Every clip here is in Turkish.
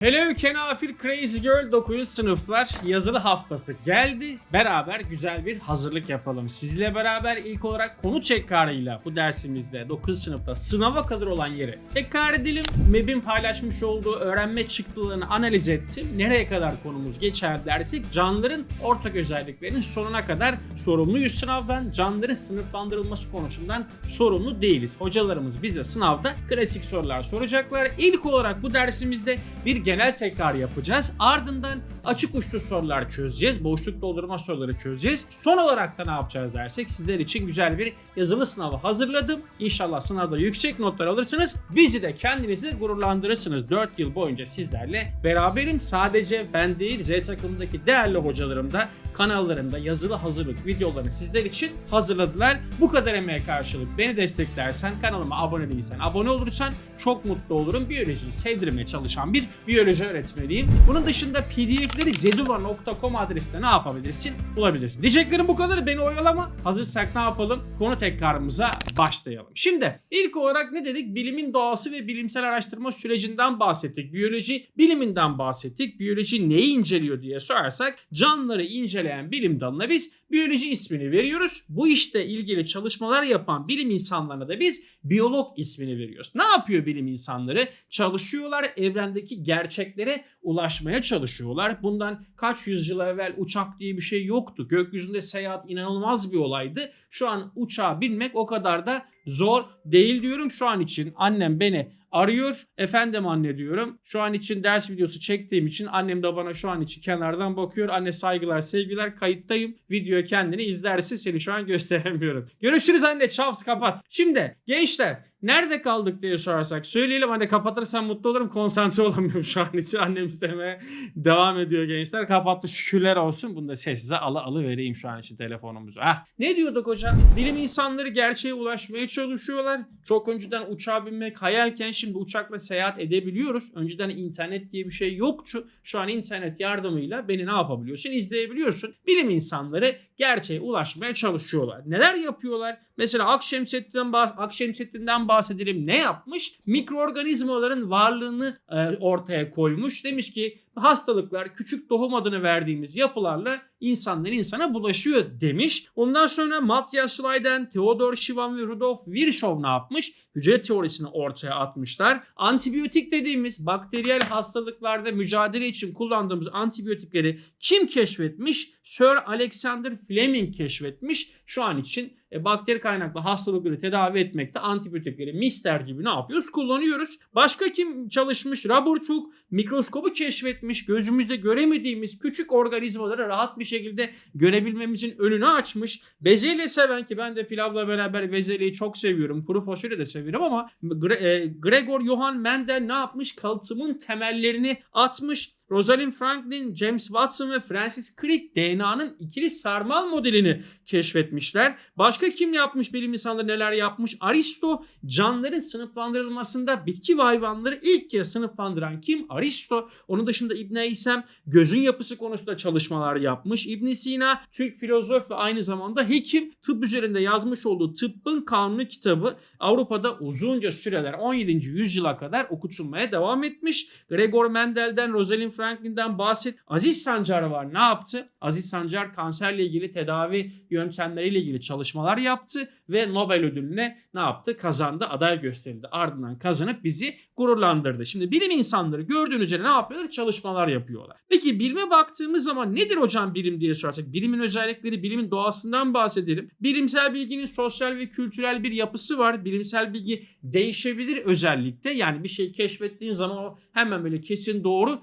Hello Kenafir Crazy Girl 9. sınıflar yazılı haftası geldi. Beraber güzel bir hazırlık yapalım. Sizle beraber ilk olarak konu tekrarıyla bu dersimizde 9. sınıfta sınava kadar olan yeri tekrar edelim. MEB'in paylaşmış olduğu öğrenme çıktılarını analiz ettim. Nereye kadar konumuz geçer dersek canlıların ortak özelliklerinin sonuna kadar sorumluyuz sınavdan. Canlıların sınıflandırılması konusundan sorumlu değiliz. Hocalarımız bize sınavda klasik sorular soracaklar. İlk olarak bu dersimizde bir genel tekrar yapacağız. Ardından açık uçlu sorular çözeceğiz. Boşluk doldurma soruları çözeceğiz. Son olarak da ne yapacağız dersek sizler için güzel bir yazılı sınavı hazırladım. İnşallah sınavda yüksek notlar alırsınız. Bizi de kendinizi gururlandırırsınız. 4 yıl boyunca sizlerle beraberim. Sadece ben değil Z takımındaki değerli hocalarım da kanallarında yazılı hazırlık videolarını sizler için hazırladılar. Bu kadar emeğe karşılık beni desteklersen, kanalıma abone değilsen, abone olursan çok mutlu olurum. Biyolojiyi sevdirmeye çalışan bir biyoloji öğretmeniyim. Bunun dışında pdf'leri zeduva.com adresinde ne yapabilirsin? Bulabilirsin. Diyeceklerim bu kadar. Beni oyalama. Hazırsak ne yapalım? Konu tekrarımıza başlayalım. Şimdi ilk olarak ne dedik? Bilimin doğası ve bilimsel araştırma sürecinden bahsettik. Biyoloji biliminden bahsettik. Biyoloji neyi inceliyor diye sorarsak canlıları inceleyen bilim dalına biz biyoloji ismini veriyoruz. Bu işte ilgili çalışmalar yapan bilim insanlarına da biz biyolog ismini veriyoruz. Ne yapıyor bilim insanları? Çalışıyorlar, evrendeki gerçeklere ulaşmaya çalışıyorlar. Bundan kaç yüzyıl evvel uçak diye bir şey yoktu. Gökyüzünde seyahat inanılmaz bir olaydı. Şu an uçağa binmek o kadar da zor değil diyorum şu an için. Annem beni arıyor. Efendim anne diyorum. Şu an için ders videosu çektiğim için annem de bana şu an için kenardan bakıyor. Anne saygılar sevgiler kayıttayım. Video kendini izlerse seni şu an gösteremiyorum. Görüşürüz anne çavs kapat. Şimdi gençler Nerede kaldık diye sorarsak söyleyelim. Hani kapatırsam mutlu olurum. Konsantre olamıyorum şu an için. Annem istemeye devam ediyor gençler. Kapattı şükürler olsun. Bunu da sessize alı alı vereyim şu an için telefonumuzu. Ah, ne diyorduk hocam? Bilim insanları gerçeğe ulaşmaya çalışıyorlar. Çok önceden uçağa binmek hayalken şimdi uçakla seyahat edebiliyoruz. Önceden internet diye bir şey yoktu. Şu an internet yardımıyla beni ne yapabiliyorsun? İzleyebiliyorsun. Bilim insanları gerçeğe ulaşmaya çalışıyorlar. Neler yapıyorlar? Mesela Akşemseddin'den bahs Akşemseddin'den bahsedelim. Ne yapmış? Mikroorganizmaların varlığını e, ortaya koymuş. Demiş ki hastalıklar küçük doğum adını verdiğimiz yapılarla insandan insana bulaşıyor demiş. Ondan sonra Matthias Schleiden, Theodor Schwann ve Rudolf Virchow ne yapmış? Hücre teorisini ortaya atmışlar. Antibiyotik dediğimiz bakteriyel hastalıklarda mücadele için kullandığımız antibiyotikleri kim keşfetmiş? Sir Alexander Fleming keşfetmiş. Şu an için e, bakteri kaynaklı hastalıkları tedavi etmekte antibiyotikleri mister gibi ne yapıyoruz? Kullanıyoruz. Başka kim çalışmış? Robert Hooke mikroskobu keşfetmiş. Gözümüzde göremediğimiz küçük organizmaları rahat bir şekilde görebilmemizin önünü açmış. Bezelye seven ki ben de pilavla beraber bezelyeyi çok seviyorum. Kuru fasulye de seviyorum ama e, Gregor Johann Mendel ne yapmış? Kalıtımın temellerini atmış. Rosalind Franklin, James Watson ve Francis Crick DNA'nın ikili sarmal modelini keşfetmişler. Başka kim yapmış bilim insanları neler yapmış? Aristo canlıların sınıflandırılmasında bitki ve hayvanları ilk kez sınıflandıran kim? Aristo. Onun dışında İbn İsem gözün yapısı konusunda çalışmalar yapmış. İbn Sina Türk filozof ve aynı zamanda hekim tıp üzerinde yazmış olduğu Tıbbın Kanunu kitabı Avrupa'da uzunca süreler 17. yüzyıla kadar okutulmaya devam etmiş. Gregor Mendel'den Rosalind Franklin'den bahset. Aziz Sancar var. Ne yaptı? Aziz Sancar kanserle ilgili tedavi yöntemleriyle ilgili çalışmalar yaptı ve Nobel ödülüne ne yaptı? Kazandı, aday gösterildi. Ardından kazanıp bizi gururlandırdı. Şimdi bilim insanları gördüğünüz üzere ne yapıyorlar? Çalışmalar yapıyorlar. Peki bilime baktığımız zaman nedir hocam bilim diye sorarsak? Bilimin özellikleri, bilimin doğasından bahsedelim. Bilimsel bilginin sosyal ve kültürel bir yapısı var. Bilimsel bilgi değişebilir özellikle. Yani bir şey keşfettiğin zaman o hemen böyle kesin doğru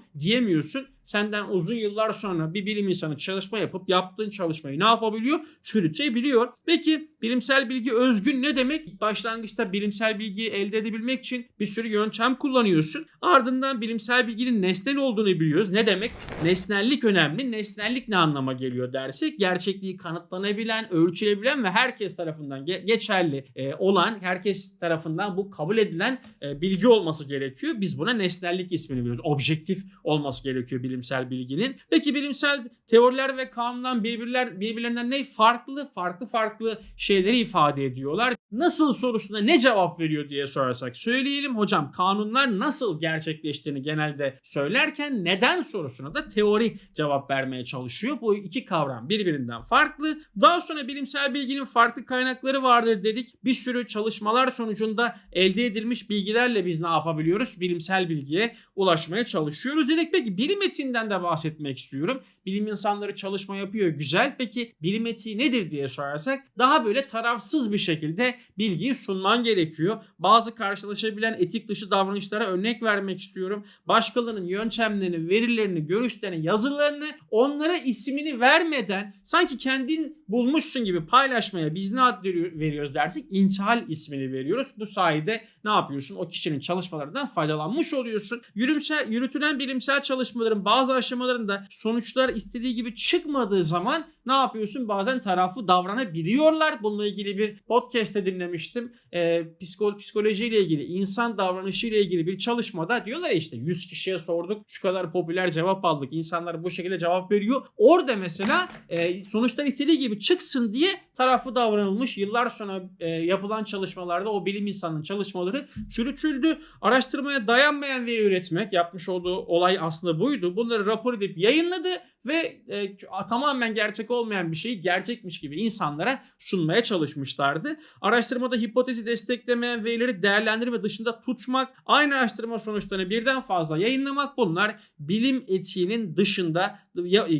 diyemiyorsun. Senden uzun yıllar sonra bir bilim insanı çalışma yapıp yaptığın çalışmayı ne yapabiliyor? Çürütebiliyor. Peki bilimsel bilgi özgün ne demek? Başlangıçta bilimsel bilgiyi elde edebilmek için bir sürü yöntem kullanıyorsun. Ardından bilimsel bilginin nesnel olduğunu biliyoruz. Ne demek? Nesnellik önemli. Nesnellik ne anlama geliyor dersek gerçekliği kanıtlanabilen, ölçülebilen ve herkes tarafından ge- geçerli e, olan, herkes tarafından bu kabul edilen e, bilgi olması gerekiyor. Biz buna nesnellik ismini veriyoruz. Objektif olması gerekiyor bilim bilimsel bilginin. Peki bilimsel teoriler ve kanunlar birbirler, birbirlerinden ne farklı farklı farklı şeyleri ifade ediyorlar. Nasıl sorusuna ne cevap veriyor diye sorarsak söyleyelim. Hocam kanunlar nasıl gerçekleştiğini genelde söylerken neden sorusuna da teori cevap vermeye çalışıyor. Bu iki kavram birbirinden farklı. Daha sonra bilimsel bilginin farklı kaynakları vardır dedik. Bir sürü çalışmalar sonucunda elde edilmiş bilgilerle biz ne yapabiliyoruz? Bilimsel bilgiye ulaşmaya çalışıyoruz dedik. Peki bilim etiğinden de bahsetmek istiyorum. Bilim insanları çalışma yapıyor güzel. Peki bilim etiği nedir diye sorarsak daha böyle tarafsız bir şekilde bilgiyi sunman gerekiyor. Bazı karşılaşabilen etik dışı davranışlara örnek vermek istiyorum. Başkalarının yöntemlerini, verilerini, görüşlerini, yazılarını onlara ismini vermeden sanki kendin bulmuşsun gibi paylaşmaya biz ne ad veriyoruz dersek intihal ismini veriyoruz. Bu sayede ne yapıyorsun? O kişinin çalışmalarından faydalanmış oluyorsun. Yürümsel, yürütülen bilimsel çalışmaların bazı aşamalarında sonuçlar istediği gibi çıkmadığı zaman ne yapıyorsun? Bazen taraflı davranabiliyorlar. Bununla ilgili bir podcast'te dinlemiştim. Ee, psikolo psikolojiyle ilgili, insan davranışıyla ilgili bir çalışmada diyorlar işte 100 kişiye sorduk. Şu kadar popüler cevap aldık. İnsanlar bu şekilde cevap veriyor. Orada mesela e, sonuçlar istediği gibi çıksın diye taraflı davranılmış. Yıllar sonra e, yapılan çalışmalarda o bilim insanının çalışmaları çürütüldü. Araştırmaya dayanmayan veri üretmek yapmış olduğu olay aslında buydu. Bunları rapor edip yayınladı ve e, tamamen gerçek olmayan bir şeyi gerçekmiş gibi insanlara sunmaya çalışmışlardı. Araştırmada hipotezi desteklemeyen verileri değerlendirme dışında tutmak, aynı araştırma sonuçlarını birden fazla yayınlamak bunlar bilim etiğinin dışında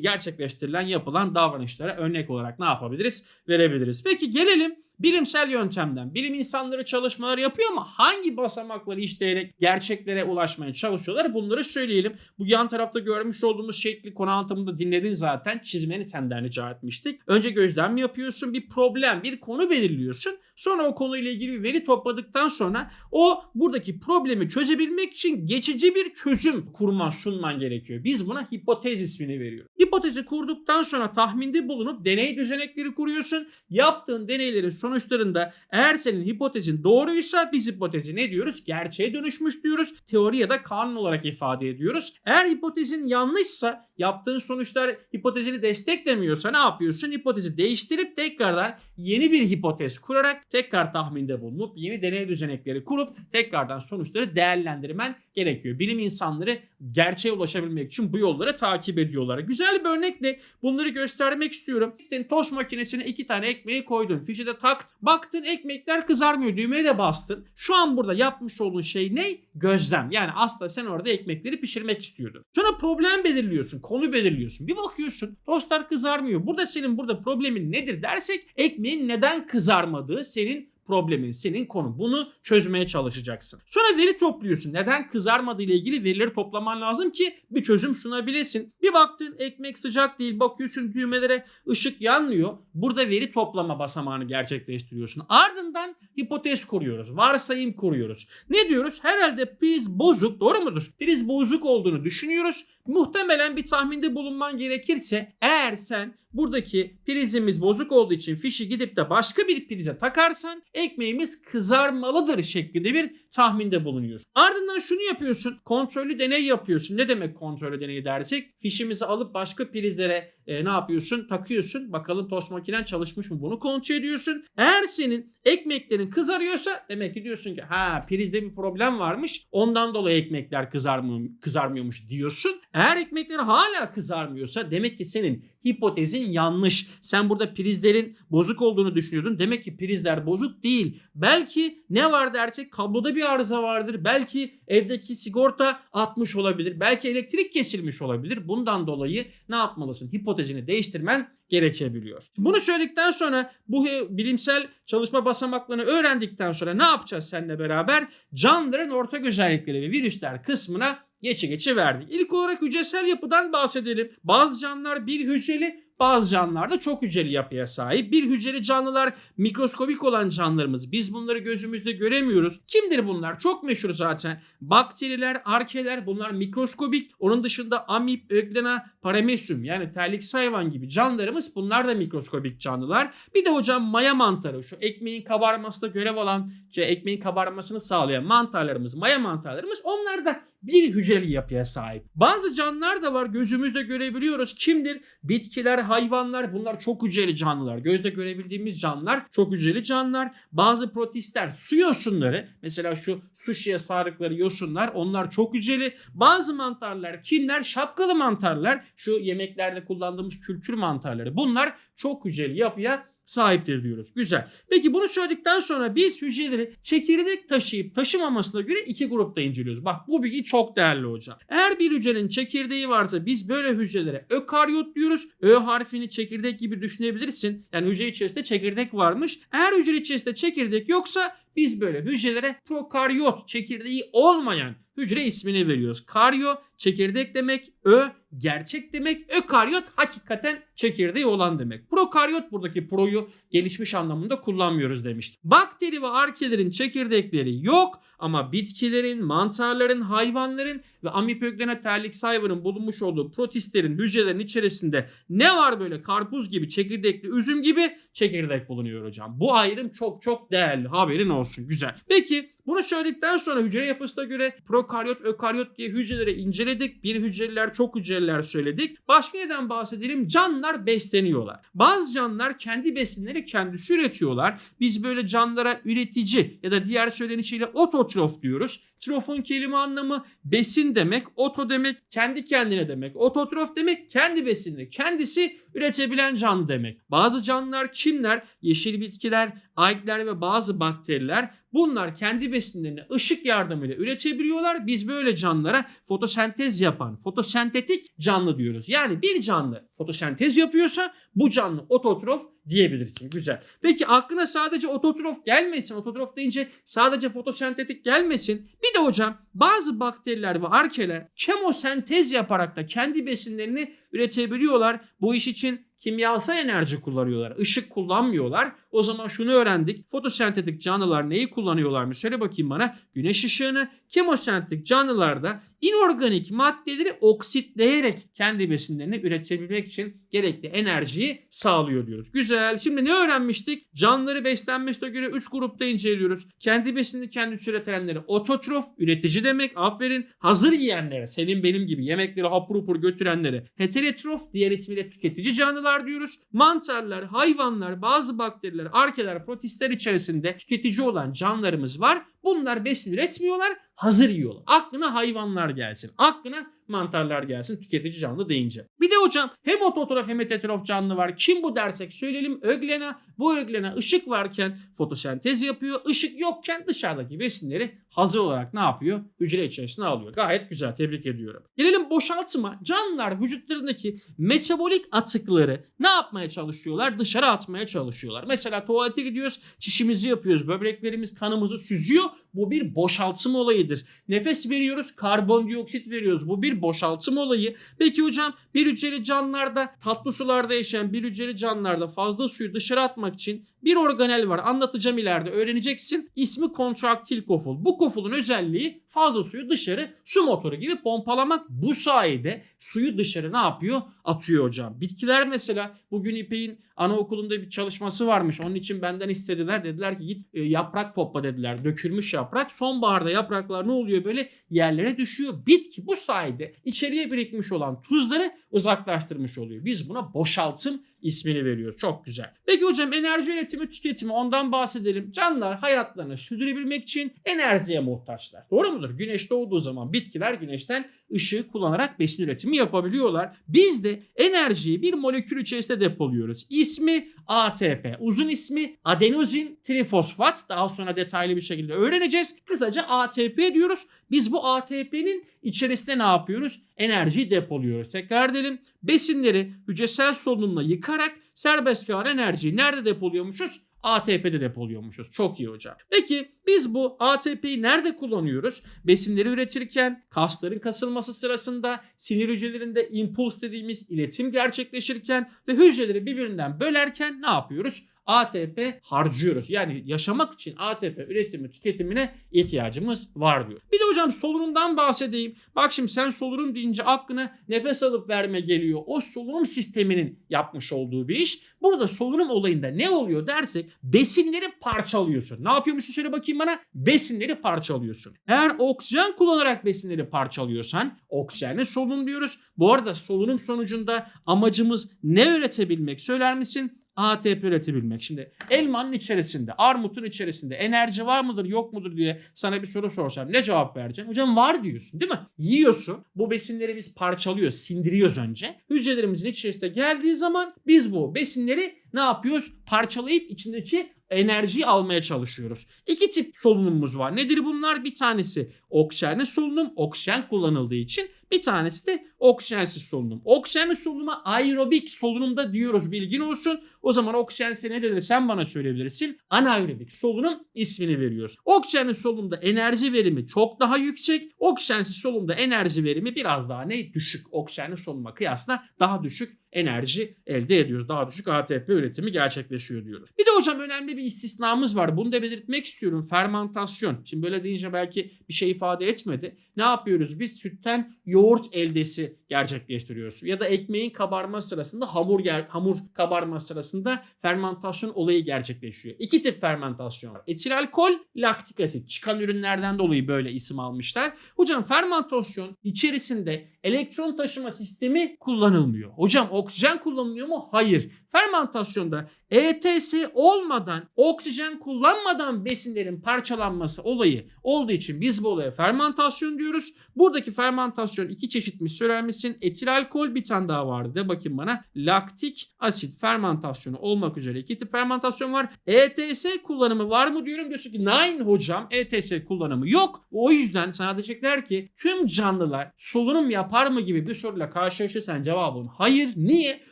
gerçekleştirilen yapılan davranışlara örnek olarak ne yapabiliriz? Verebiliriz. Peki gelelim bilimsel yöntemden. Bilim insanları çalışmalar yapıyor ama hangi basamakları işleyerek gerçeklere ulaşmaya çalışıyorlar bunları söyleyelim. Bu yan tarafta görmüş olduğumuz şekli konu anlatımında dinledin zaten. Çizmeni senden rica etmiştik. Önce gözlem yapıyorsun? Bir problem, bir konu belirliyorsun. Sonra o konuyla ilgili bir veri topladıktan sonra o buradaki problemi çözebilmek için geçici bir çözüm kurman, sunman gerekiyor. Biz buna hipotez ismini veriyoruz. Hipotezi kurduktan sonra tahminde bulunup deney düzenekleri kuruyorsun. Yaptığın deneylerin sonuçlarında eğer senin hipotezin doğruysa biz hipotezi ne diyoruz? Gerçeğe dönüşmüş diyoruz. Teori ya da kanun olarak ifade ediyoruz. Eğer hipotezin yanlışsa yaptığın sonuçlar hipotezini desteklemiyorsa ne yapıyorsun? Hipotezi değiştirip tekrardan yeni bir hipotez kurarak tekrar tahminde bulunup yeni deney düzenekleri kurup tekrardan sonuçları değerlendirmen gerekiyor. Bilim insanları gerçeğe ulaşabilmek için bu yolları takip ediyorlar. Güzel bir örnekle bunları göstermek istiyorum. Gittin tost makinesine iki tane ekmeği koydun. Fişe de tak. Baktın ekmekler kızarmıyor. Düğmeye de bastın. Şu an burada yapmış olduğun şey ne? Gözlem. Yani aslında sen orada ekmekleri pişirmek istiyordun. Sonra problem belirliyorsun. Konu belirliyorsun. Bir bakıyorsun tostlar kızarmıyor. Burada senin burada problemin nedir dersek ekmeğin neden kızarmadığı senin problemin, senin konu. Bunu çözmeye çalışacaksın. Sonra veri topluyorsun. Neden kızarmadığı ile ilgili verileri toplaman lazım ki bir çözüm sunabilesin. Bir baktın ekmek sıcak değil. Bakıyorsun düğmelere ışık yanmıyor. Burada veri toplama basamağını gerçekleştiriyorsun. Ardından hipotez kuruyoruz. Varsayım kuruyoruz. Ne diyoruz? Herhalde priz bozuk. Doğru mudur? Priz bozuk olduğunu düşünüyoruz. Muhtemelen bir tahminde bulunman gerekirse eğer sen buradaki prizimiz bozuk olduğu için fişi gidip de başka bir prize takarsan ekmeğimiz kızarmalıdır şeklinde bir tahminde bulunuyorsun. Ardından şunu yapıyorsun. Kontrollü deney yapıyorsun. Ne demek kontrollü deney dersek? Fişimizi alıp başka prizlere e, ne yapıyorsun? Takıyorsun. Bakalım tost makinen çalışmış mı? Bunu kontrol ediyorsun. Eğer senin ekmeklerin kızarıyorsa demek ki diyorsun ki ha prizde bir problem varmış. Ondan dolayı ekmekler kızarmıyor, kızarmıyormuş diyorsun. Eğer ekmekler hala kızarmıyorsa demek ki senin hipotezin yanlış. Sen burada prizlerin bozuk olduğunu düşünüyordun. Demek ki prizler bozuk değil. Belki ne var dersek kabloda bir arıza vardır. Belki evdeki sigorta atmış olabilir. Belki elektrik kesilmiş olabilir. Bundan dolayı ne yapmalısın? Hipotezini değiştirmen gerekebiliyor. Bunu söyledikten sonra bu bilimsel çalışma basamaklarını öğrendikten sonra ne yapacağız seninle beraber? Canlıların ortak özellikleri ve virüsler kısmına geçi geçi verdik. İlk olarak hücresel yapıdan bahsedelim. Bazı canlılar bir hücreli bazı canlılar da çok hücreli yapıya sahip. Bir hücreli canlılar mikroskobik olan canlılarımız. Biz bunları gözümüzde göremiyoruz. Kimdir bunlar? Çok meşhur zaten. Bakteriler, arkeler bunlar mikroskobik. Onun dışında amip, öglena, paramecium yani terlik hayvan gibi canlılarımız bunlar da mikroskobik canlılar. Bir de hocam maya mantarı şu ekmeğin kabarmasında görev alan, şey, ekmeğin kabarmasını sağlayan mantarlarımız, maya mantarlarımız onlar da bir hücreli yapıya sahip. Bazı canlılar da var gözümüzle görebiliyoruz. Kimdir? Bitkiler, hayvanlar bunlar çok hücreli canlılar. Gözle görebildiğimiz canlılar çok hücreli canlılar. Bazı protistler su yosunları mesela şu sushi'ye sardıkları yosunlar onlar çok hücreli. Bazı mantarlar kimler? Şapkalı mantarlar. Şu yemeklerde kullandığımız kültür mantarları. Bunlar çok hücreli yapıya sahiptir diyoruz. Güzel. Peki bunu söyledikten sonra biz hücreleri çekirdek taşıyıp taşımamasına göre iki grupta inceliyoruz. Bak bu bilgi çok değerli hocam. Eğer bir hücrenin çekirdeği varsa biz böyle hücrelere ökaryot diyoruz. Ö harfini çekirdek gibi düşünebilirsin. Yani hücre içerisinde çekirdek varmış. Eğer hücre içerisinde çekirdek yoksa biz böyle hücrelere prokaryot çekirdeği olmayan hücre ismini veriyoruz. Karyo çekirdek demek, ö gerçek demek, ökaryot hakikaten çekirdeği olan demek. Prokaryot buradaki proyu gelişmiş anlamında kullanmıyoruz demiştim. Bakteri ve arkelerin çekirdekleri yok ama bitkilerin, mantarların, hayvanların ve amipöglena terlix hayvanın bulunmuş olduğu protistlerin hücrelerin içerisinde ne var böyle karpuz gibi, çekirdekli üzüm gibi çekirdek bulunuyor hocam. Bu ayrım çok çok değerli. Haberin olsun. Güzel. Peki bunu söyledikten sonra hücre yapısına göre prokaryot, ökaryot diye hücreleri inceledik. Bir hücreliler, çok hücreliler söyledik. Başka neden bahsedelim? Canlılar besleniyorlar. Bazı canlılar kendi besinleri kendisi üretiyorlar. Biz böyle canlılara üretici ya da diğer söylenişiyle ototrof diyoruz. Trofun kelime anlamı besin demek, oto demek kendi kendine demek, ototrof demek kendi besinini kendisi üretebilen canlı demek. Bazı canlılar kimler? Yeşil bitkiler, algler ve bazı bakteriler bunlar kendi besinlerini ışık yardımıyla üretebiliyorlar. Biz böyle canlılara fotosentez yapan, fotosentetik canlı diyoruz. Yani bir canlı fotosentez yapıyorsa bu canlı ototrof diyebilirsin. Güzel. Peki aklına sadece ototrof gelmesin. Ototrof deyince sadece fotosentetik gelmesin. Bir de hocam bazı bakteriler ve arkeler kemosentez yaparak da kendi besinlerini üretebiliyorlar. Bu iş için kimyasal enerji kullanıyorlar. Işık kullanmıyorlar. O zaman şunu öğrendik. Fotosentetik canlılar neyi kullanıyorlarmış? Söyle bakayım bana. Güneş ışığını. Kemosentetik canlılarda inorganik maddeleri oksitleyerek kendi besinlerini üretebilmek için gerekli enerjiyi sağlıyor diyoruz. Güzel. Şimdi ne öğrenmiştik? Canlıları beslenmesine göre 3 grupta inceliyoruz. Kendi besinini kendisi üretenleri ototrof, üretici demek. Aferin. Hazır yiyenlere, senin benim gibi yemekleri hapur hapur götürenlere heterotrof, diğer ismiyle tüketici canlılar diyoruz. Mantarlar, hayvanlar, bazı bakteriler, arkeler, protistler içerisinde tüketici olan canlılarımız var. Bunlar besin üretmiyorlar, hazır yiyorlar. Aklına hayvanlar gelsin. Aklına mantarlar gelsin tüketici canlı deyince. Bir de hocam hem ototrof hem heterotrof canlı var. Kim bu dersek söyleyelim. Öglena. Bu öglena ışık varken fotosentez yapıyor. Işık yokken dışarıdaki besinleri hazır olarak ne yapıyor? Hücre içerisine alıyor. Gayet güzel. Tebrik ediyorum. Gelelim boşaltıma. Canlılar vücutlarındaki metabolik atıkları ne yapmaya çalışıyorlar? Dışarı atmaya çalışıyorlar. Mesela tuvalete gidiyoruz. Çişimizi yapıyoruz. Böbreklerimiz kanımızı süzüyor. Bu bir boşaltım olayıdır. Nefes veriyoruz. Karbondioksit veriyoruz. Bu bir boşaltım olayı. Peki hocam bir hücreli canlılarda tatlı sularda yaşayan bir hücreli canlılarda fazla suyu dışarı atmak için bir organel var. Anlatacağım ileride öğreneceksin. İsmi kontraktil koful. Bu kofulun özelliği fazla suyu dışarı su motoru gibi pompalamak. Bu sayede suyu dışarı ne yapıyor? Atıyor hocam. Bitkiler mesela bugün İpek'in anaokulunda bir çalışması varmış. Onun için benden istediler. Dediler ki git e, yaprak topla dediler. Dökülmüş yaprak. Sonbaharda yapraklar ne oluyor böyle yerlere düşüyor. Bitki bu sayede içeriye birikmiş olan tuzları uzaklaştırmış oluyor. Biz buna boşaltım ismini veriyoruz. Çok güzel. Peki hocam enerji üretimi tüketimi ondan bahsedelim. Canlılar hayatlarını sürdürebilmek için enerjiye muhtaçlar. Doğru mudur? Güneş doğduğu zaman bitkiler güneşten ışığı kullanarak besin üretimi yapabiliyorlar. Biz de enerjiyi bir molekül içerisinde depoluyoruz. İsmi ATP. Uzun ismi adenozin trifosfat. Daha sonra detaylı bir şekilde öğreneceğiz. Kısaca ATP diyoruz. Biz bu ATP'nin içerisinde ne yapıyoruz? Enerjiyi depoluyoruz. Tekrar edelim. Besinleri hücresel solunumla yıkarak serbest kalan enerjiyi nerede depoluyormuşuz? ATP'de depoluyormuşuz. Çok iyi hocam. Peki biz bu ATP'yi nerede kullanıyoruz? Besinleri üretirken, kasların kasılması sırasında, sinir hücrelerinde impuls dediğimiz iletim gerçekleşirken ve hücreleri birbirinden bölerken ne yapıyoruz? ATP harcıyoruz. Yani yaşamak için ATP üretimi tüketimine ihtiyacımız var diyor. Bir de hocam solunumdan bahsedeyim. Bak şimdi sen solunum deyince aklına nefes alıp verme geliyor. O solunum sisteminin yapmış olduğu bir iş. Burada solunum olayında ne oluyor dersek besinleri parçalıyorsun. Ne yapıyormuşsun söyle bakayım bana? Besinleri parçalıyorsun. Eğer oksijen kullanarak besinleri parçalıyorsan oksijenle solunum diyoruz. Bu arada solunum sonucunda amacımız ne üretebilmek söyler misin? ATP üretebilmek. Şimdi elmanın içerisinde, armutun içerisinde enerji var mıdır yok mudur diye sana bir soru sorsam ne cevap vereceksin? Hocam var diyorsun değil mi? Yiyorsun. Bu besinleri biz parçalıyoruz, sindiriyoruz önce. Hücrelerimizin içerisinde geldiği zaman biz bu besinleri ne yapıyoruz? Parçalayıp içindeki enerjiyi almaya çalışıyoruz. İki tip solunumumuz var. Nedir bunlar? Bir tanesi oksijenli solunum, oksijen kullanıldığı için. Bir tanesi de oksijensiz solunum. Oksijenli solunuma aerobik solunumda diyoruz bilgin olsun. O zaman oksijense ne denir sen bana söyleyebilirsin. Anaerobik solunum ismini veriyoruz. Oksijenli solunumda enerji verimi çok daha yüksek. Oksijensiz solunumda enerji verimi biraz daha ne? Düşük. Oksijenli solunuma kıyasla daha düşük enerji elde ediyoruz. Daha düşük ATP üretimi gerçekleşiyor diyoruz. Bir de hocam önemli bir istisnamız var. Bunu da belirtmek istiyorum. Fermantasyon. Şimdi böyle deyince belki bir şey ifade etmedi. Ne yapıyoruz? Biz sütten yoğurt eldesi gerçekleştiriyoruz. Ya da ekmeğin kabarma sırasında hamur ger hamur kabarma sırasında fermantasyon olayı gerçekleşiyor. İki tip fermantasyon var. Etil alkol, laktik asit. Çıkan ürünlerden dolayı böyle isim almışlar. Hocam fermantasyon içerisinde elektron taşıma sistemi kullanılmıyor. Hocam oksijen kullanılıyor mu? Hayır. Fermentasyonda ETS olmadan, oksijen kullanmadan besinlerin parçalanması olayı olduğu için biz bu olaya fermentasyon diyoruz. Buradaki fermentasyon iki çeşitmiş söyler misin? Etil alkol bir tane daha vardı. Bakayım bana. Laktik asit fermentasyonu olmak üzere iki tip fermentasyon var. ETS kullanımı var mı diyorum. Diyorsun ki nein hocam ETS kullanımı yok. O yüzden sana diyecekler ki tüm canlılar solunum yapar mı gibi bir soruyla karşılaşırsan cevabın hayır. Niye?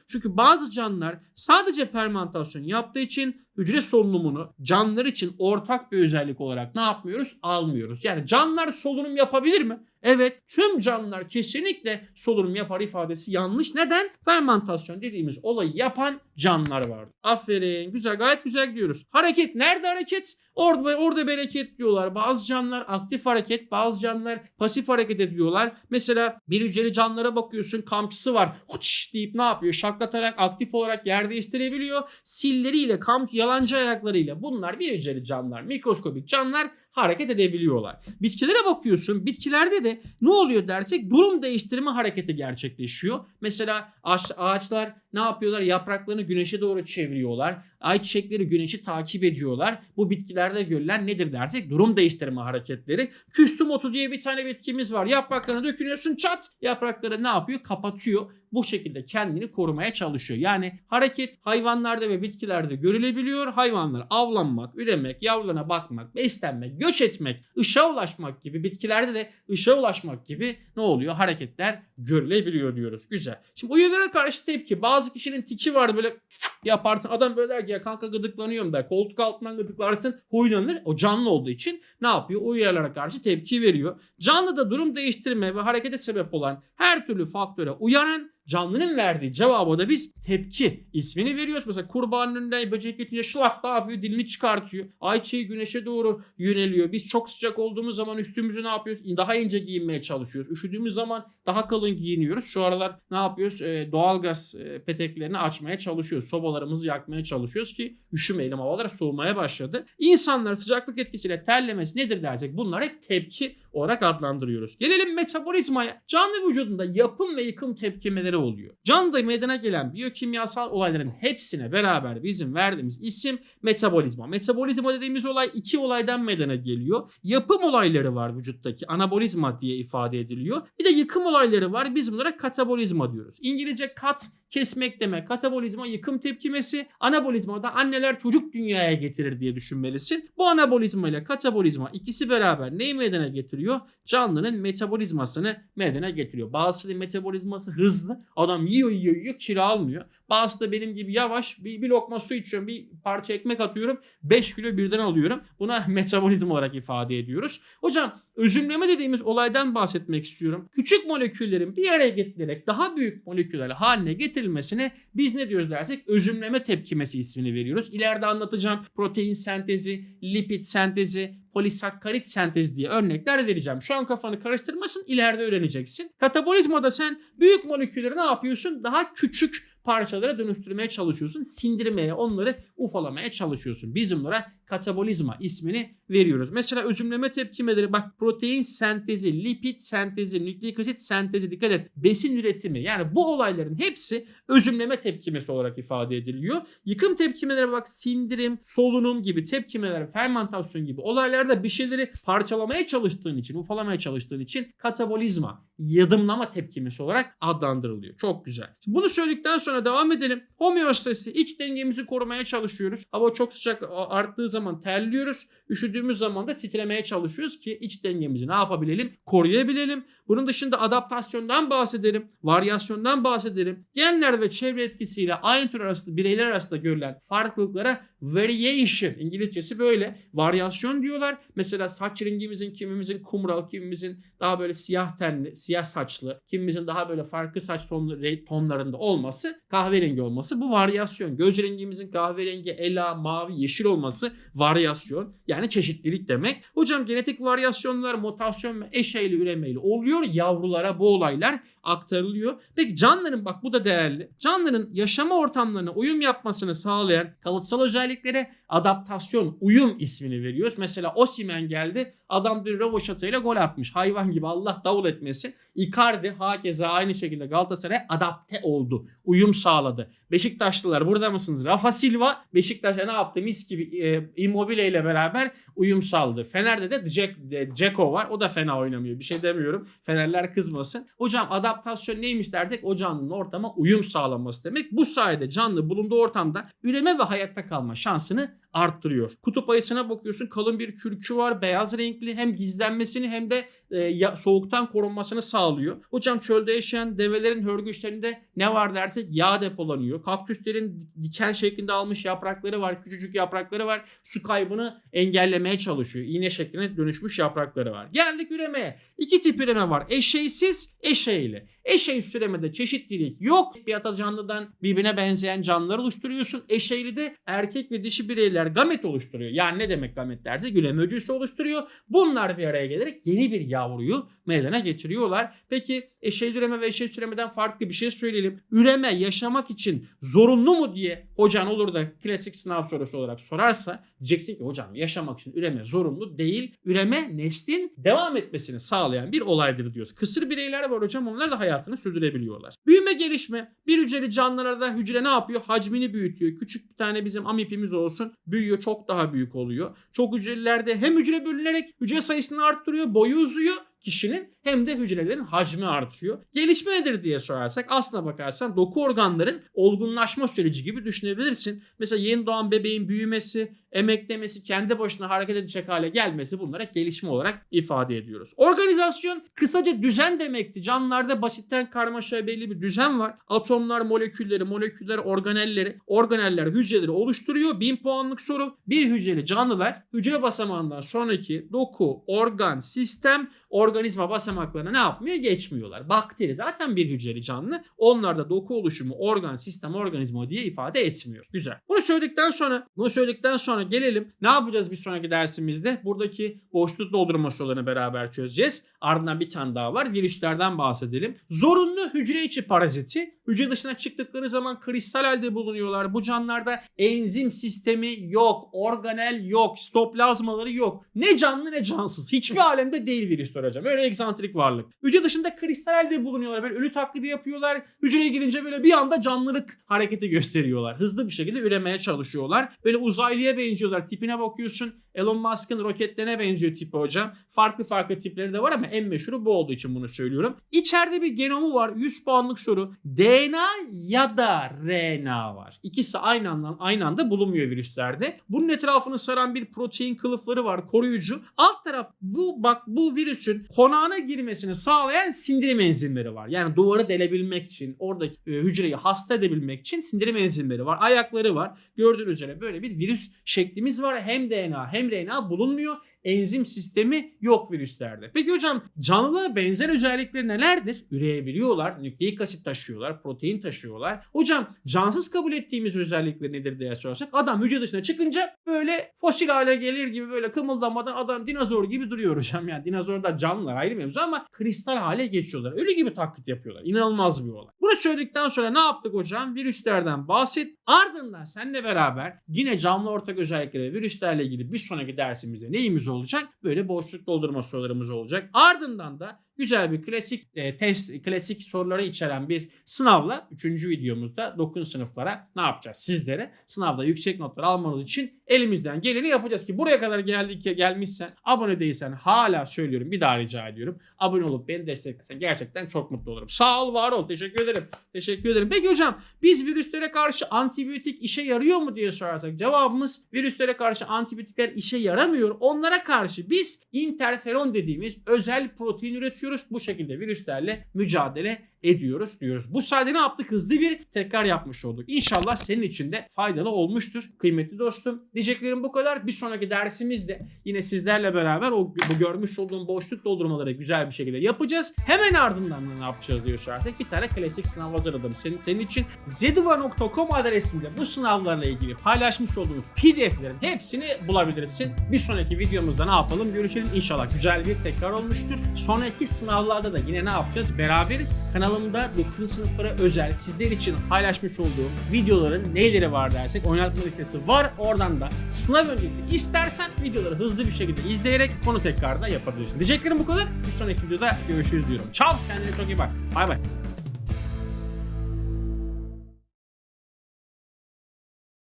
Çünkü bazı canlılar sadece fermentasyon yaptığı için hücre solunumunu canlılar için ortak bir özellik olarak ne yapmıyoruz? Almıyoruz. Yani canlılar solunum yapabilir mi? Evet tüm canlılar kesinlikle solunum yapar ifadesi yanlış. Neden? Fermentasyon dediğimiz olayı yapan canlılar vardı. Aferin güzel gayet güzel gidiyoruz. Hareket nerede hareket? Orada, orada bir hareket diyorlar. Bazı canlılar aktif hareket, bazı canlılar pasif hareket ediyorlar. Mesela bir hücreli canlılara bakıyorsun kamçısı var. Huç deyip ne yapıyor? Şaklatarak aktif olarak yer değiştirebiliyor. Silleriyle, kamç, yalancı ayaklarıyla bunlar bir hücreli canlılar, mikroskobik canlılar hareket edebiliyorlar. Bitkilere bakıyorsun. Bitkilerde de ne oluyor dersek durum değiştirme hareketi gerçekleşiyor. Mesela ağaç, ağaçlar ne yapıyorlar? Yapraklarını güneşe doğru çeviriyorlar. Ayçiçekleri güneşi takip ediyorlar. Bu bitkilerde görülen nedir dersek durum değiştirme hareketleri. Küstüm otu diye bir tane bitkimiz var. Yapraklarına dökünüyorsun çat. Yaprakları ne yapıyor? Kapatıyor. Bu şekilde kendini korumaya çalışıyor. Yani hareket hayvanlarda ve bitkilerde görülebiliyor. Hayvanlar avlanmak, üremek, yavrularına bakmak, beslenmek, göç etmek, ışığa ulaşmak gibi bitkilerde de ışığa ulaşmak gibi ne oluyor? Hareketler görülebiliyor diyoruz. Güzel. Şimdi uyarılara karşı tepki. Bazı kişinin tiki var böyle yaparsın. Adam böyle der ki ya kanka gıdıklanıyorum der. Koltuk altından gıdıklarsın huylanır. O canlı olduğu için ne yapıyor? Uyarılara karşı tepki veriyor. Canlıda durum değiştirme ve harekete sebep olan her türlü faktöre uyaran canlının verdiği cevaba da biz tepki ismini veriyoruz. Mesela kurbağanın önünde böcek geçince şılak ne yapıyor? Dilini çıkartıyor. Ayçiçeği güneşe doğru yöneliyor. Biz çok sıcak olduğumuz zaman üstümüzü ne yapıyoruz? Daha ince giyinmeye çalışıyoruz. Üşüdüğümüz zaman daha kalın giyiniyoruz. Şu aralar ne yapıyoruz? Ee, doğalgaz e, peteklerini açmaya çalışıyoruz. Sobalarımızı yakmaya çalışıyoruz ki üşümeyelim havalar soğumaya başladı. İnsanlar sıcaklık etkisiyle terlemesi nedir dersek bunlar hep tepki olarak adlandırıyoruz. Gelelim metabolizmaya. Canlı vücudunda yapım ve yıkım tepkimeleri oluyor. Canlıda meydana gelen biyokimyasal olayların hepsine beraber bizim verdiğimiz isim metabolizma. Metabolizma dediğimiz olay iki olaydan meydana geliyor. Yapım olayları var vücuttaki anabolizma diye ifade ediliyor. Bir de yıkım olayları var. Biz bunlara katabolizma diyoruz. İngilizce kat kesmek demek. Katabolizma yıkım tepkimesi. Anabolizma da anneler çocuk dünyaya getirir diye düşünmelisin. Bu anabolizma ile katabolizma ikisi beraber neyi meydana getiriyor? Canlının metabolizmasını meydana getiriyor. Bazısı metabolizması hızlı. Adam yiyor yiyor yiyor kilo almıyor. Bazısı da benim gibi yavaş bir, bir lokma su içiyorum bir parça ekmek atıyorum 5 kilo birden alıyorum. Buna metabolizma olarak ifade ediyoruz. Hocam özümleme dediğimiz olaydan bahsetmek istiyorum. Küçük moleküllerin bir araya getirilerek daha büyük moleküller haline getirilmesi verilmesine biz ne diyoruz dersek özümleme tepkimesi ismini veriyoruz. İleride anlatacağım protein sentezi, lipid sentezi, polisakkarit sentezi diye örnekler vereceğim. Şu an kafanı karıştırmasın ileride öğreneceksin. Katabolizmada sen büyük molekülleri ne yapıyorsun? Daha küçük parçalara dönüştürmeye çalışıyorsun. Sindirmeye, onları ufalamaya çalışıyorsun. Biz bunlara katabolizma ismini veriyoruz. Mesela özümleme tepkimeleri bak protein sentezi, lipid sentezi, nükleik asit sentezi dikkat et. Besin üretimi yani bu olayların hepsi özümleme tepkimesi olarak ifade ediliyor. Yıkım tepkimeleri bak sindirim, solunum gibi tepkimeler, fermentasyon gibi olaylarda bir şeyleri parçalamaya çalıştığın için, ufalamaya çalıştığın için katabolizma, yadımlama tepkimesi olarak adlandırılıyor. Çok güzel. Şimdi bunu söyledikten sonra devam edelim. Homeostasi, iç dengemizi korumaya çalışıyoruz. Hava çok sıcak arttığı zaman terliyoruz. Üşüdüğümüz zaman da titremeye çalışıyoruz ki iç dengemizi ne yapabilelim? Koruyabilelim. Bunun dışında adaptasyondan bahsedelim, varyasyondan bahsedelim. Genler ve çevre etkisiyle aynı tür arasında bireyler arasında görülen farklılıklara variation İngilizcesi böyle. Varyasyon diyorlar. Mesela saç rengimizin kimimizin kumral, kimimizin daha böyle siyah tenli, siyah saçlı, kimimizin daha böyle farklı saç tonlu, tonlarında olması, kahverengi olması bu varyasyon. Göz rengimizin kahverengi, ela, mavi, yeşil olması varyasyon. Yani çeşitlilik demek. Hocam genetik varyasyonlar, mutasyon ve eşeğli üremeyle oluyor. Yavrulara bu olaylar aktarılıyor. Peki canlıların bak bu da değerli. Canlıların yaşama ortamlarına uyum yapmasını sağlayan kalıtsal özelliklere adaptasyon, uyum ismini veriyoruz. Mesela Osimen geldi. Adam bir rövoşata ile gol atmış. Hayvan gibi Allah davul etmesin. Icardi hakeza aynı şekilde Galatasaray adapte oldu. Uyum sağladı. Beşiktaşlılar burada mısınız? Rafa Silva Beşiktaş'a ne yaptı? Mis gibi e, Immobile ile beraber uyum sağladı. Fener'de de Jack, Ceko var. O da fena oynamıyor. Bir şey demiyorum. Fenerler kızmasın. Hocam adaptasyon neymiş dersek o canlının ortama uyum sağlaması demek. Bu sayede canlı bulunduğu ortamda üreme ve hayatta kalma şansını arttırıyor. Kutup ayısına bakıyorsun kalın bir kürkü var beyaz renkli hem gizlenmesini hem de e, ya, soğuktan korunmasını sağlıyor. Hocam çölde yaşayan develerin hörgüçlerinde ne var dersek yağ depolanıyor. Kaktüslerin diken şeklinde almış yaprakları var küçücük yaprakları var su kaybını engellemeye çalışıyor. İğne şekline dönüşmüş yaprakları var. Geldik üremeye. İki tip üreme var eşeğsiz eşeğli. Eşeğsiz üremede çeşitlilik yok. Bir ata canlıdan birbirine benzeyen canlılar oluşturuyorsun. Eşeğli de erkek ve dişi bireyler gamet oluşturuyor. Yani ne demek gamet dersek üreme hücresi oluşturuyor. Bunlar bir araya gelerek yeni bir yavruyu meydana getiriyorlar. Peki eşeğli üreme ve eşeğsiz üremeden farklı bir şey söyleyelim. Üreme yaşamak için zorunlu mu diye hocan olur da klasik sınav sorusu olarak sorarsa diyeceksin ki hocam yaşamak için üreme zorunlu değil. Üreme neslin devam etmesini sağlayan bir olaydır diyoruz. Kısır bireyler var hocam onlar da hayatını sürdürebiliyorlar. Büyüme gelişme bir hücreli canlılarda hücre ne yapıyor? Hacmini büyütüyor. Küçük bir tane bizim amipimiz olsun büyüyor çok daha büyük oluyor. Çok hücrelilerde hem hücre bölünerek hücre sayısını arttırıyor boyu uzuyor you? Kişinin hem de hücrelerin hacmi artıyor. Gelişme nedir diye sorarsak aslına bakarsan doku organların olgunlaşma süreci gibi düşünebilirsin. Mesela yeni doğan bebeğin büyümesi, emeklemesi, kendi başına hareket edecek hale gelmesi bunlara gelişme olarak ifade ediyoruz. Organizasyon kısaca düzen demekti. Canlılarda basitten karmaşaya belli bir düzen var. Atomlar, molekülleri, moleküller, organelleri, organeller hücreleri oluşturuyor. 1000 puanlık soru. Bir hücreli canlılar hücre basamağından sonraki doku, organ, sistem, organizma basamaklarına ne yapmıyor? Geçmiyorlar. Bakteri zaten bir hücreli canlı. Onlarda doku oluşumu, organ, sistem, organizma diye ifade etmiyor. Güzel. Bunu söyledikten sonra, bunu söyledikten sonra gelelim. Ne yapacağız bir sonraki dersimizde? Buradaki boşluk doldurma sorularını beraber çözeceğiz. Ardından bir tane daha var. Virüslerden bahsedelim. Zorunlu hücre içi paraziti. Hücre dışına çıktıkları zaman kristal halde bulunuyorlar. Bu canlılarda enzim sistemi yok. Organel yok. Stoplazmaları yok. Ne canlı ne cansız. Hiçbir alemde değil virüsler hocam. Öyle egzantrik varlık. Hücre dışında kristal halde bulunuyorlar. Böyle ölü taklidi yapıyorlar. Hücreye girince böyle bir anda canlılık hareketi gösteriyorlar. Hızlı bir şekilde üremeye çalışıyorlar. Böyle uzaylıya benziyorlar. Tipine bakıyorsun. Elon Musk'ın roketlerine benziyor tipi hocam. Farklı farklı tipleri de var ama en meşhuru bu olduğu için bunu söylüyorum. İçeride bir genomu var. 100 puanlık soru. DNA ya da RNA var. İkisi aynı anda, aynı anda bulunmuyor virüslerde. Bunun etrafını saran bir protein kılıfları var. Koruyucu. Alt taraf bu bak bu virüsün konağına girmesini sağlayan sindirim enzimleri var. Yani duvarı delebilmek için oradaki e, hücreyi hasta edebilmek için sindirim enzimleri var. Ayakları var. Gördüğünüz üzere böyle bir virüs şeklimiz var. Hem DNA hem RNA bulunmuyor. Enzim sistemi yok virüslerde. Peki hocam canlılığa benzer özellikleri nelerdir? Üreyebiliyorlar, nükleik asit taşıyorlar, protein taşıyorlar. Hocam cansız kabul ettiğimiz özellikleri nedir diye sorarsak adam hücre dışına çıkınca böyle fosil hale gelir gibi böyle kımıldamadan adam dinozor gibi duruyor hocam. Yani dinozorlar canlılar ayrı mevzu ama kristal hale geçiyorlar. Ölü gibi taklit yapıyorlar. İnanılmaz bir olay. Bunu söyledikten sonra ne yaptık hocam? Virüslerden bahset. Ardından seninle beraber yine canlı ortak özellikleri virüslerle ilgili bir sonraki dersimizde neyimiz olacak? Böyle boşluk doldurma sorularımız olacak. Ardından da güzel bir klasik e, test, klasik soruları içeren bir sınavla 3. videomuzda 9. sınıflara ne yapacağız? Sizlere sınavda yüksek notlar almanız için elimizden geleni yapacağız ki buraya kadar geldik gelmişsen abone değilsen hala söylüyorum bir daha rica ediyorum. Abone olup beni desteklesen gerçekten çok mutlu olurum. Sağ ol var ol teşekkür ederim. Teşekkür ederim. Peki hocam biz virüslere karşı antibiyotik işe yarıyor mu diye sorarsak cevabımız virüslere karşı antibiyotikler işe yaramıyor. Onlara karşı biz interferon dediğimiz özel protein üretiyoruz. Bu şekilde virüslerle mücadele ediyoruz diyoruz. Bu sayede ne yaptık? Hızlı bir tekrar yapmış olduk. İnşallah senin için de faydalı olmuştur kıymetli dostum. Diyeceklerim bu kadar. Bir sonraki dersimizde yine sizlerle beraber o bu görmüş olduğum boşluk doldurmaları güzel bir şekilde yapacağız. Hemen ardından da ne yapacağız diyor sorarsak bir tane klasik sınav hazırladım senin, senin için. zeduva.com adresinde bu sınavlarla ilgili paylaşmış olduğumuz pdf'lerin hepsini bulabilirsin. Bir sonraki videomuzda ne yapalım? Görüşelim. İnşallah güzel bir tekrar olmuştur. Sonraki sınavlarda da yine ne yapacağız? Beraberiz. Kanalımda 9. sınıflara özel sizler için paylaşmış olduğum videoların neyleri var dersek oynatma listesi var. Oradan da sınav öncesi istersen videoları hızlı bir şekilde izleyerek konu tekrarda yapabilirsin. Diyeceklerim bu kadar. Bir sonraki videoda görüşürüz diyorum. Ciao kendine çok iyi bak. Bay bay.